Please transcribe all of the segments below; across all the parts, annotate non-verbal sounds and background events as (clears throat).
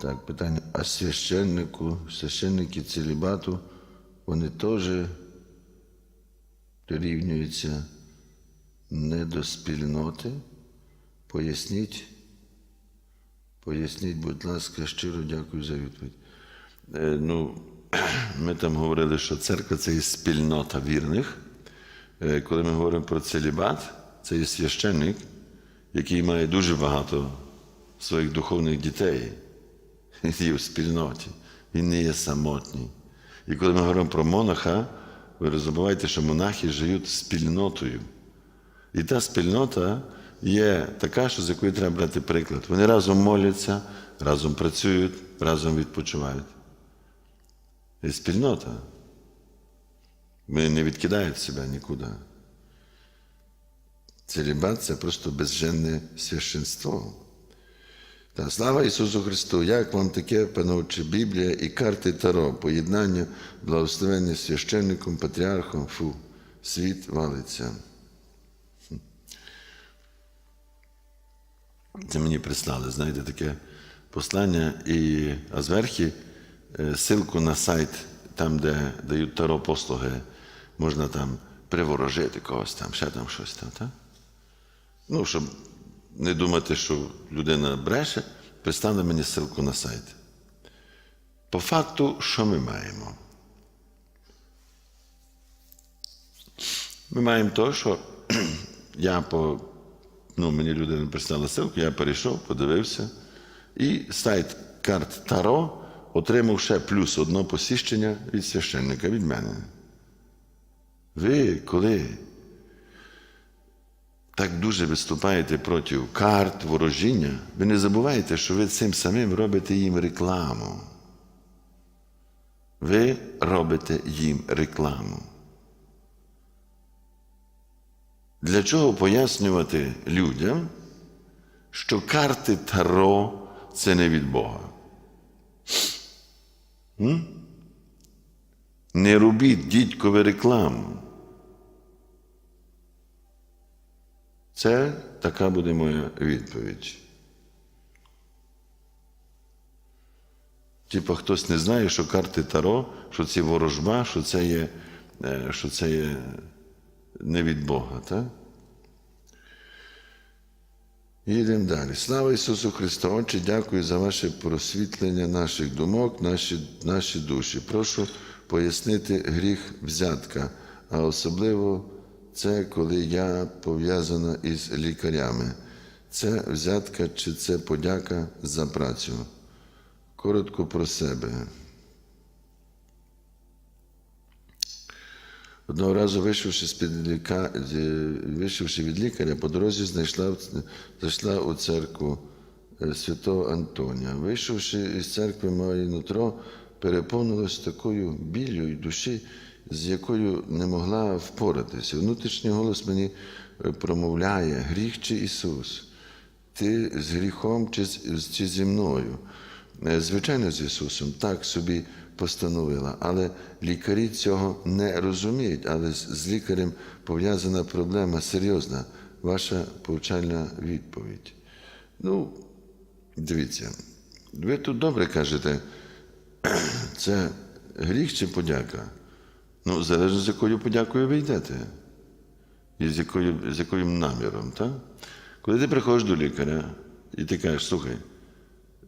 Так, питання. А священнику, священники целібату, вони теж прирівнюються не до спільноти? Поясніть. Поясніть, будь ласка, щиро дякую за відповідь. Е, ну, (clears throat) ми там говорили, що церква це є спільнота вірних. Е, коли ми говоримо про целібат, це є священник, який має дуже багато своїх духовних дітей. (laughs) Він є в спільноті, він не є самотній. І коли ми говоримо про монаха, ви забувайте, що монахи живуть спільнотою. І та спільнота є така, що з якої треба брати приклад. Вони разом моляться, разом працюють, разом відпочивають. І спільнота. Вони не відкидають себе нікуди. Целібат це просто безженне священство. Та слава Ісусу Христу! Як вам таке, пановче Біблія і карти Таро, поєднання, благословення священником, патріархом, фу, світ валиться. Це мені прислали, знаєте, таке послання, і, а е, на сайт, там, де дають таро послуги, можна там приворожити когось там, ще там щось там. Так? Ну, щоб не думати, що людина бреше, прислали мені ссылку на сайт. По факту, що ми маємо? Ми маємо те, що (clears throat) я по. Ну, мені людина прислала ссылку, я перейшов, подивився, і сайт карт Таро отримав ще плюс одне посіщення від священника, від мене. Ви коли так дуже виступаєте проти карт, ворожіння, ви не забувайте, що ви цим самим робите їм рекламу. Ви робите їм рекламу. Для чого пояснювати людям, що карти Таро це не від Бога? М? Не робіть дідькові рекламу. Це така буде моя відповідь. Типа хтось не знає, що карти Таро, що це ворожба, що це є, е, що це є не від Бога. Так? Їдемо далі. Слава Ісусу Христу! Отче, дякую за ваше просвітлення наших думок, наші, наші душі. Прошу пояснити гріх взятка, а особливо це коли я пов'язана із лікарями. Це взятка чи це подяка за працю. Коротко про себе. Одного разу, вийшовши, з-під ліка... вийшовши від лікаря, по дорозі знайшла... зайшла у церкву е, святого Антонія. Вийшовши із церкви, моє нутро переповнилось такою біллю й душі, з якою не могла впоратися. Внутрішній голос мені е, промовляє: гріх чи Ісус? Ти з гріхом чи, чи зі мною? Е, Звичайно, з Ісусом, так собі постановила, але лікарі цього не розуміють, але з з лікарем пов'язана проблема серйозна. Ваша повчальна відповідь. Ну, дивіться, ви тут добре кажете, (clears throat) це гріх чи подяка? Ну, залежно з якою подякою ви йдете. І з, якою, з яким наміром, так? Коли ти приходиш до лікаря і ти кажеш, слухай,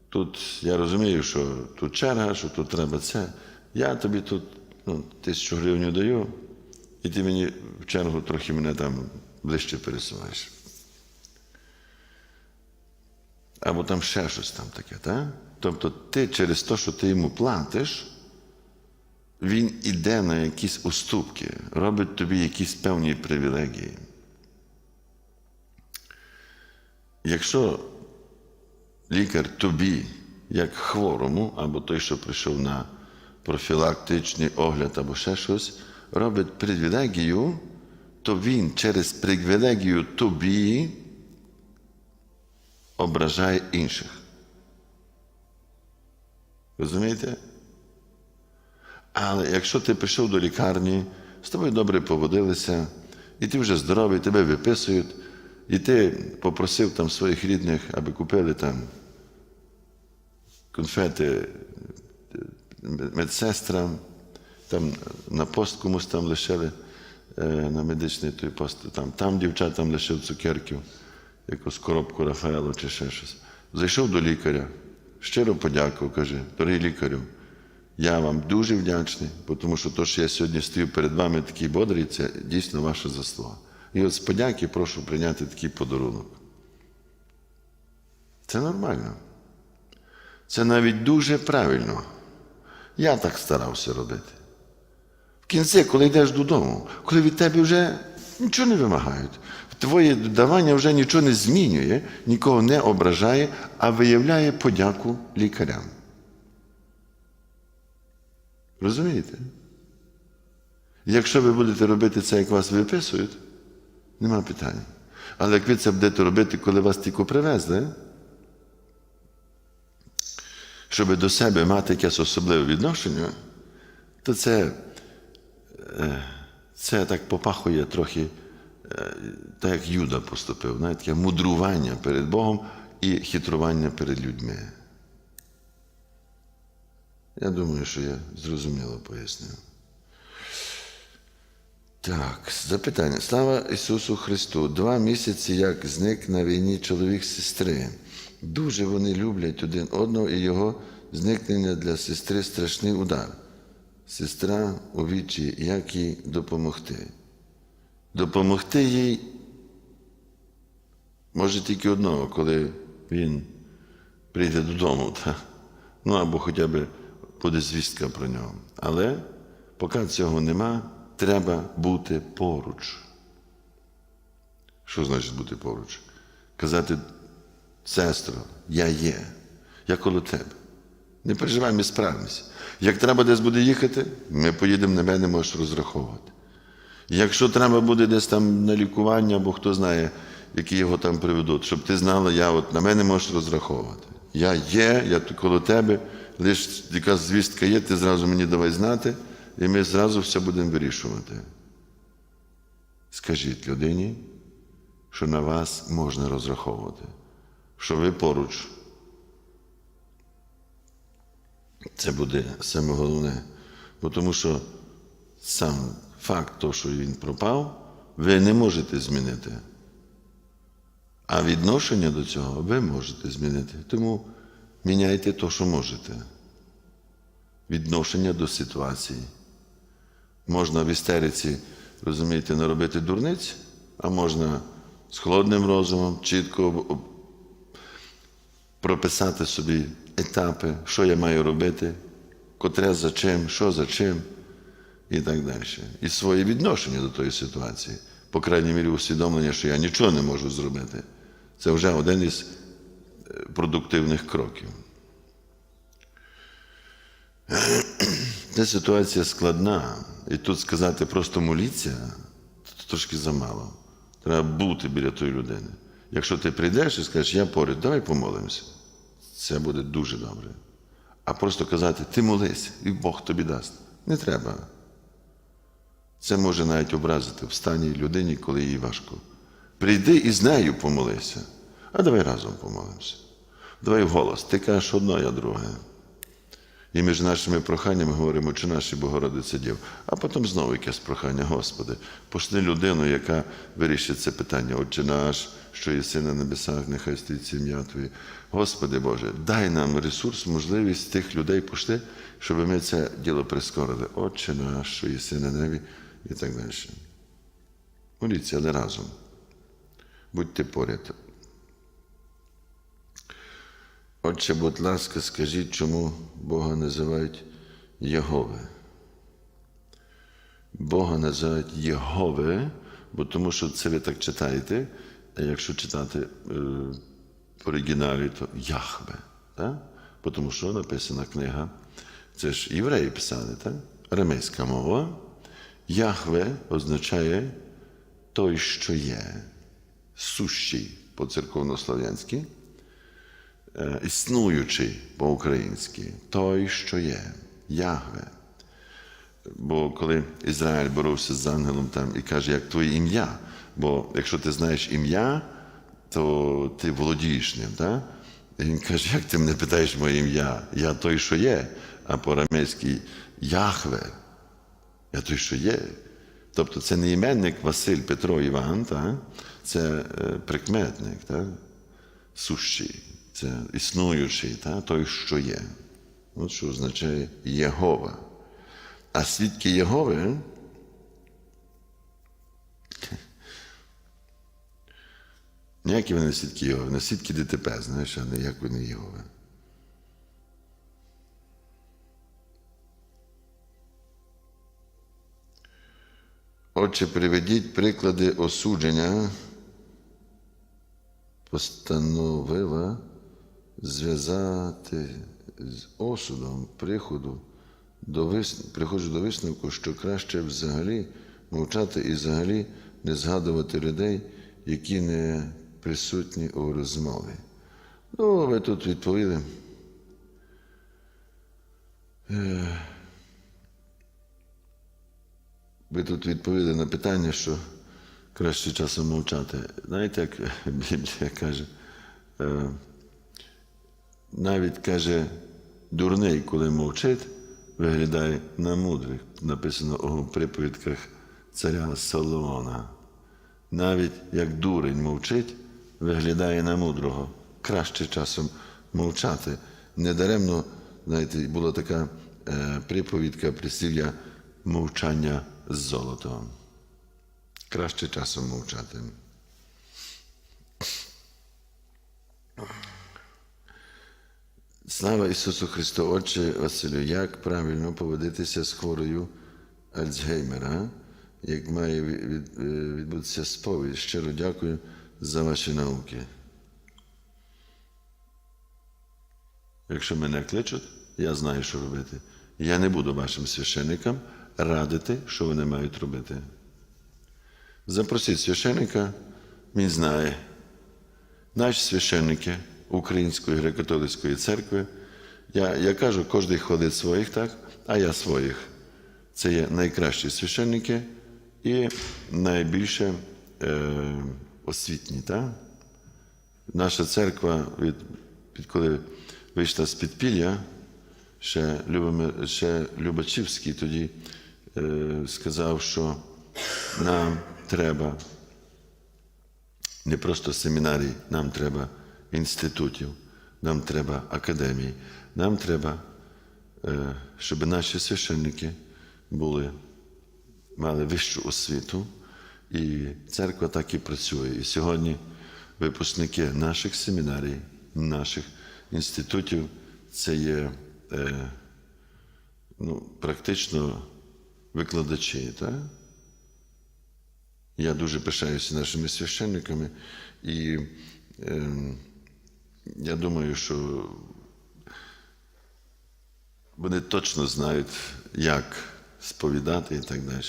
тут я розумію, що тут черга, що тут треба це. Я тобі тут ну, тисячу гривень даю, і ти мені в чергу трохи мене там ближче пересуваєш. Або там ще щось там таке, так? Тобто ти через те, що ти йому платиш, він іде на якісь уступки, робить тобі якісь певні привілегії. Якщо лікар тобі, як хворому, або той, що прийшов на профілактичний огляд, або ще щось, робить привілегію, то він через привілегію тобі ображає інших. Розумієте? Але якщо ти прийшов до лікарні, з тобою добре поводилися, і ти вже здоровий, тебе виписують, і ти попросив там своїх рідних, аби купили там конфети е, медсестрам, там на пост комусь там лишили е, на медичний той пост, там, там дівчатам лишив цукерків, якусь коробку Рафаелу чи ще щось. Зайшов до лікаря, щиро подякував, каже, дорогий лікарю, я вам дуже вдячний, тому що то, що я сьогодні стою перед вами такий бодрий, це дійсно ваша заслуга. І от з подяки прошу прийняти такий подарунок. Це нормально. Це навіть дуже правильно. Я так старався робити. В кінці, коли йдеш додому, коли від тебе вже нічого не вимагають, твоє давання вже нічого не змінює, нікого не ображає, а виявляє подяку лікарям. Розумієте? Якщо ви будете робити це, як вас виписують, нема питань. Але як ви це будете робити, коли вас тільки привезли, щоб до себе мати якесь особливе відношення, то це, е, це так попахує трохи, е, так як Юда поступив, знаєте, таке мудрування перед Богом і хитрування перед людьми. Я думаю, що я зрозуміло пояснив. Так, запитання. Слава Ісусу Христу! Два місяці, як зник на війні чоловік сестри. Дуже вони люблять один одного і його зникнення для сестри страшний удар. Сестра у вічі, як їй допомогти? Допомогти їй може тільки одного, коли він прийде додому, та? ну або хоча б буде звістка про нього. Але поки цього нема, треба бути поруч. Що значить бути поруч? Казати, сестро, я є, я коло тебе. Не переживай, ми справимося. Як треба десь буде їхати, ми поїдемо, на мене можеш розраховувати. Якщо треба буде десь там на лікування, або хто знає, які його там приведуть, щоб ти знала, я от на мене можеш розраховувати. Я є, я коло тебе, лише якась звістка є, ти зразу мені давай знати, і ми зразу все будемо вирішувати. Скажіть людині, що на вас можна розраховувати, що ви поруч. Це буде саме головне. Бо тому що сам факт того, що він пропав, ви не можете змінити. А відношення до цього ви можете змінити. Тому міняйте те, що можете. Відношення до ситуації. Можна в істериці, розумієте, наробити дурниць, а можна з холодним розумом чітко прописати собі етапи, що я маю робити, котре за чим, що за чим, і так далі. І своє відношення до тої ситуації, по крайній мірі, усвідомлення, що я нічого не можу зробити. Це вже один із продуктивних кроків. Ця ситуація складна, і тут сказати просто моліться, то трошки замало. Треба бути біля тої людини. Якщо ти прийдеш і скажеш, я поряд, давай помолимося, це буде дуже добре. А просто казати, ти молись, і Бог тобі дасть. Не треба. Це може навіть образити в стані людині, коли їй важко. Прийди і з нею помолися. А давай разом помолимося. Давай вголос. Ти кажеш одно, я друге. І між нашими проханнями говоримо, чи наші Богородиця Дів. А потім знову якесь прохання, Господи, пошли людину, яка вирішить це питання. Отче наш, що єси на небесах, нехай стоїть ім'я Твоє. Господи Боже, дай нам ресурс, можливість тих людей пошли, щоб ми це діло прискорили. Отче наш, що єси на небі, і так далі. Моліться, але разом. Будьте поряд. Отче, будь ласка, скажіть, чому Бога називають Єгове? Бога називають Єгове, бо тому що це ви так читаєте, а якщо читати е, в оригіналі, то Яхве. Бо Тому що написана книга, це ж євреї писали, так? арамейська мова. Яхве означає той, що є, сущий по церковнослов'янськи існуючий по-українськи, той, що є, Ягве. Бо коли Ізраїль боровся з ангелом там і каже, як твоє ім'я, бо якщо ти знаєш ім'я, то ти володієш ним. Так? І він каже, як ти мене питаєш моє ім'я? Я той, що є, а по-арамейськи Яхве. Я той, що є. Тобто це не іменник Василь Петро Іван, та? це е, прикметник, та? сущий, це існуючий, та? той, що є. От що означає Єгова. А свідки Єгови (laughs) ніякі вони свідки Єгови, вони свідки ДТП, знаєш, а не як вони Єгови. Отже, приведіть приклади осудження, постановила зв'язати з осудом приходу до вис... приходжу до висновку, що краще взагалі мовчати і взагалі не згадувати людей, які не присутні у розмові. Ну, ви тут відповіли. Ви тут відповіли на питання, що краще часом мовчати. Знаєте, як Біблія каже, е, навіть каже, дурний, коли мовчить, виглядає на мудрих. Написано у приповідках царя Соломона. Навіть як дурень мовчить, виглядає на мудрого. Краще часом мовчати. Недаремно, знаєте, була така е, приповідка прислів'я мовчання з золотом. Краще часом мовчати. Слава Ісусу Христу, Отче Василю, як правильно поводитися з хворою Альцгеймера, як має е, відбутися сповідь. Щиро дякую за ваші науки. Якщо мене кличуть, я знаю, що робити. Я не буду вашим священникам радити, що вони мають робити. Запросіть священника, він знає. Наші священники Української греко-католицької церкви, я, я кажу, кожен ходить своїх, так, а я своїх. Це є найкращі священники і найбільше е, освітні. Так? Наша церква, від, відколи вийшла з підпілля, ще, ще Любачівський тоді е, сказав, що нам треба не просто семінарій, нам треба інститутів, нам треба академій, нам треба, е, щоб наші священники були, мали вищу освіту, і церква так і працює. І сьогодні випускники наших семінарій, наших інститутів, це є е, ну, практично викладачі. Так? Я дуже пишаюся нашими священниками, і е, я думаю, що вони точно знають, як сповідати і так далі.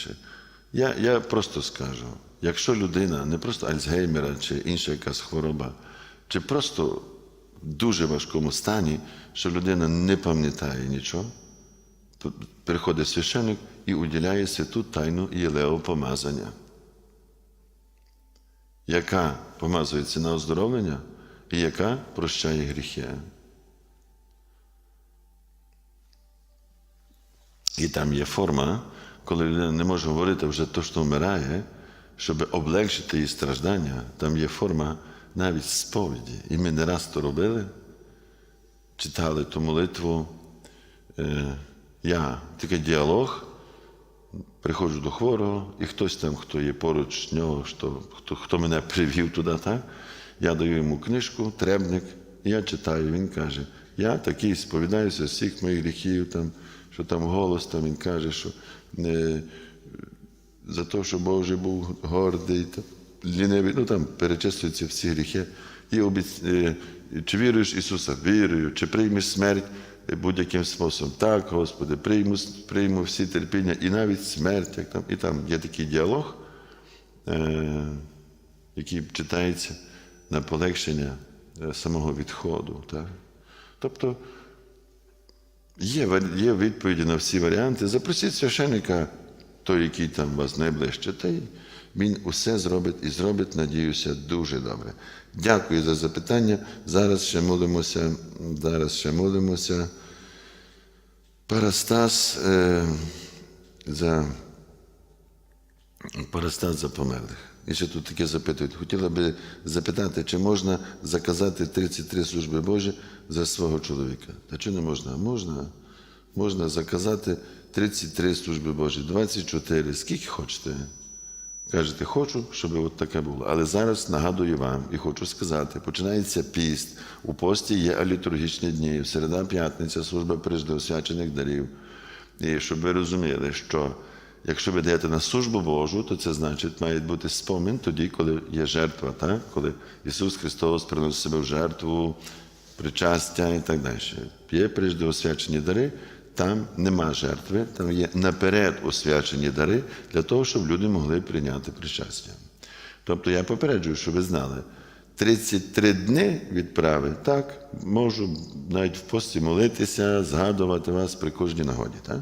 Я, я просто скажу: якщо людина не просто Альцгеймера чи інша якась хвороба, чи просто в дуже важкому стані, що людина не пам'ятає нічого, то приходить священник і уділяє святу тайну Єлео помазання яка помазується на оздоровлення і яка прощає гріхи. І там є форма, коли людина не може говорити вже то, що вмирає, щоб облегшити її страждання, там є форма навіть сповіді. І ми не раз то робили, читали ту молитву. Е, Я такий діалог, приходжу до хворого, і хтось там, хто є поруч нього, хто, хто мене привів туди, так? Я даю йому книжку, требник, я читаю, він каже, я такий сповідаюся всіх моїх гріхів, там, що там голос, там він каже, що не, за те, що Боже був гордий, та, лінивий, ну там перечислюються всі гріхи. І обіц... е, чи віруєш Ісуса? Вірую, чи приймеш смерть будь-яким способом. Так, Господи, прийму, прийму всі терпіння і навіть смерть. Як там, і там є такий діалог, е, який читається на полегшення е, самого відходу. Так? Тобто є, є відповіді на всі варіанти. Запросіть священника, той, який там вас найближче, та й Він усе зробить і зробить, надіюся, дуже добре. Дякую за запитання. Зараз ще молимося. Зараз ще молимося. Парастас е, за Парастат за померлих. І ще тут таке запитують. Хотіла би запитати, чи можна заказати 33 служби Божі за свого чоловіка? Та чи не можна? Можна. Можна заказати 33 служби Божі, 24, скільки хочете. Кажете, хочу, щоб от таке було. Але зараз нагадую вам і хочу сказати: починається піст. У пості є алітургічні дні, середа, п'ятниця, служба преждеосвячених дарів. І щоб ви розуміли, що якщо ви даєте на службу Божу, то це значить має бути спомин тоді, коли є жертва, так? коли Ісус Христос приносить себе в жертву, причастя і так далі. Є преждеосвячені дари, там нема жертви, там є наперед освячені дари для того, щоб люди могли прийняти причастя. Тобто я попереджую, щоб ви знали, 33 дні відправи, так, можу навіть в пості молитися, згадувати вас при кожній нагоді. Так?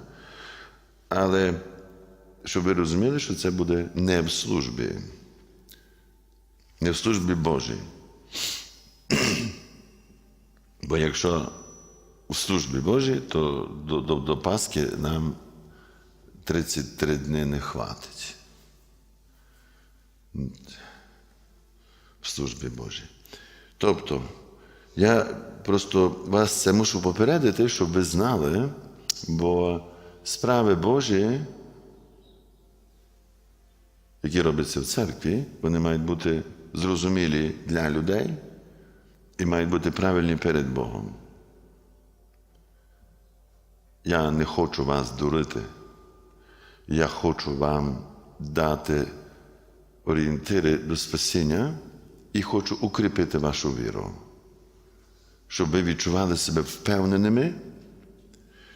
Але щоб ви розуміли, що це буде не в службі, не в службі Божій. (clears throat) Бо якщо у службі Божій, то до, до, до Пасхи нам 33 дні не хватить. В службі Божій. Тобто, я просто вас це мушу попередити, щоб ви знали, бо справи Божі, які робляться в церкві, вони мають бути зрозумілі для людей і мають бути правильні перед Богом. Я не хочу вас дурити. Я хочу вам дати орієнтири до спасіння і хочу укріпити вашу віру, щоб ви відчували себе впевненими,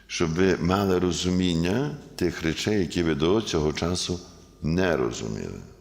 щоб ви мали розуміння тих речей, які ви до цього часу не.